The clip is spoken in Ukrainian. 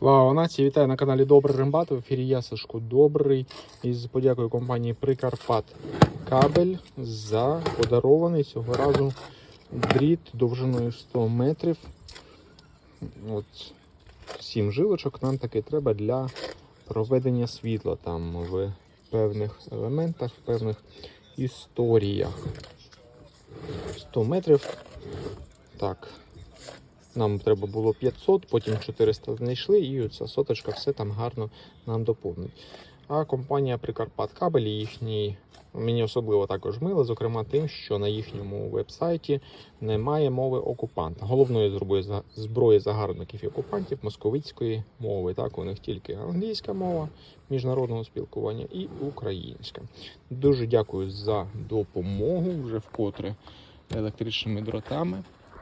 Слава нації! Вітаю на каналі Добрий Рембат. В ефірі я Сашко Добрий із подякою компанії Прикарпат Кабель за подарований цього разу дріт довжиною 100 метрів. От сім жилочок нам таки треба для проведення світла там в певних елементах, в певних історіях. 100 метрів. Так, нам треба було 500, потім 400 знайшли, і ця соточка все там гарно нам доповнить. А компанія Прикарпат Кабель, їхній, мені особливо також мило, зокрема тим, що на їхньому вебсайті немає мови окупанта. Головною зброї загарбників і окупантів московицької мови. Так, у них тільки англійська мова міжнародного спілкування і українська. Дуже дякую за допомогу вже вкотре електричними дротами.